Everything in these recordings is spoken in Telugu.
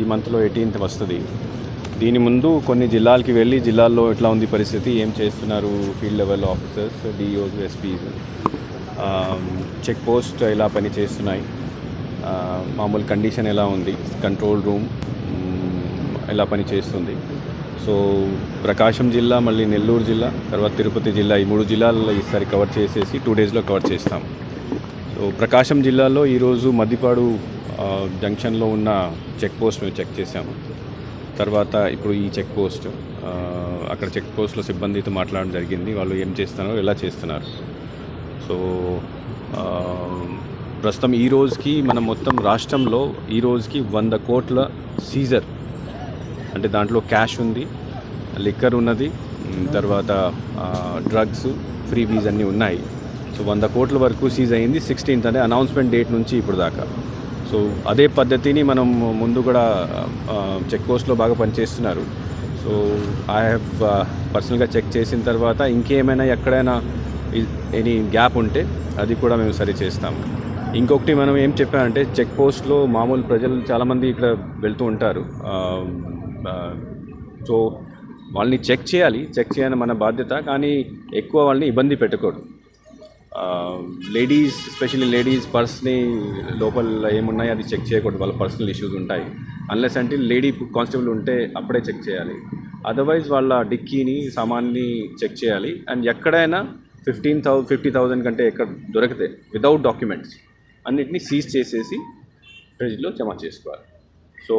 ఈ మంత్లో ఎయిటీన్త్ వస్తుంది. దీని ముందు కొన్ని జిల్లాలకి వెళ్ళి జిల్లాల్లో ఎట్లా ఉంది పరిస్థితి ఏం చేస్తున్నారు field level officers DOs SPs check post ఎలా పని చేస్తున్నాయి? మామూలు కండిషన్ ఎలా ఉంది? కంట్రోల్ రూమ్ ఎలా పని చేస్తుంది? సో ప్రకాశం జిల్లా మళ్ళీ నెల్లూరు జిల్లా తర్వాత తిరుపతి జిల్లా ఈ మూడు జిల్లాల్లో ఈసారి కవర్ చేసేసి టూ డేస్లో కవర్ చేస్తాం. సో ప్రకాశం జిల్లాలో ఈరోజు మద్దిపాడు జంక్షన్లో ఉన్న చెక్ పోస్ట్ మేము చెక్ చేసాము తర్వాత ఇప్పుడు ఈ చెక్ పోస్ట్ అక్కడ చెక్ పోస్ట్లో సిబ్బందితో మాట్లాడడం జరిగింది. వాళ్ళు ఏం చేస్తున్నారు ఎలా చేస్తున్నారు. సో ప్రస్తుతం ఈ రోజుకి మనం మొత్తం రాష్ట్రంలో ఈ రోజుకి వంద కోట్ల సీజర్ అంటే దాంట్లో క్యాష్ ఉంది లిక్కర్ ఉన్నది తర్వాత డ్రగ్స్ ఫ్రీ వీజ్ అన్నీ ఉన్నాయి. సో వంద కోట్ల వరకు సీజ్ అయింది. సిక్స్టీన్త్ అంటే అనౌన్స్మెంట్ డేట్ నుంచి ఇప్పుడు దాకా. సో అదే పద్ధతిని మనం ముందు కూడా చెక్ పోస్ట్లో బాగా పనిచేస్తున్నారు. సో ఐ హ్యావ్ పర్సనల్గా చెక్ చేసిన తర్వాత ఇంకేమైనా ఎక్కడైనా ఎనీ గ్యాప్ ఉంటే అది కూడా మేము సరి చేస్తాము. ఇంకొకటి మనం ఏం చెప్పామంటే చెక్ పోస్ట్లో మామూలు ప్రజలు చాలామంది ఇక్కడ వెళ్తూ ఉంటారు. సో వాళ్ళని చెక్ చేయాలి. చెక్ చేయాలని మన బాధ్యత కానీ ఎక్కువ వాళ్ళని ఇబ్బంది పెట్టకూడదు. లేడీస్ ఎస్పెషల్లీ లేడీస్ పర్స్ని లోపల ఏమున్నాయి అది చెక్ చేయకూడదు. వాళ్ళ పర్సనల్ ఇష్యూస్ ఉంటాయి. అన్లెస్ అంటే లేడీ కానిస్టేబుల్ ఉంటే అప్పుడే చెక్ చేయాలి. అదర్వైజ్ వాళ్ళ డిక్కీని సామాన్ని చెక్ చేయాలి. అండ్ ఎక్కడైనా ఫిఫ్టీన్ థౌ ఫిఫ్టీ థౌజండ్ కంటే ఎక్కడ దొరికితే వితౌట్ డాక్యుమెంట్స్ అన్నిటినీ సీజ్ చేసేసి ఫ్రిడ్జ్లో జమ చేసుకోవాలి. సో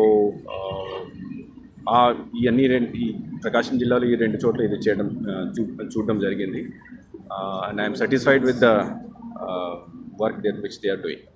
ఇవన్నీ uh, రెండు ఈ ప్రకాశం జిల్లాలో ఈ రెండు చోట్ల ఇది చేయడం uh, చూ చూడడం జరిగింది. Uh, and I am satisfied with the uh, work that which they are doing.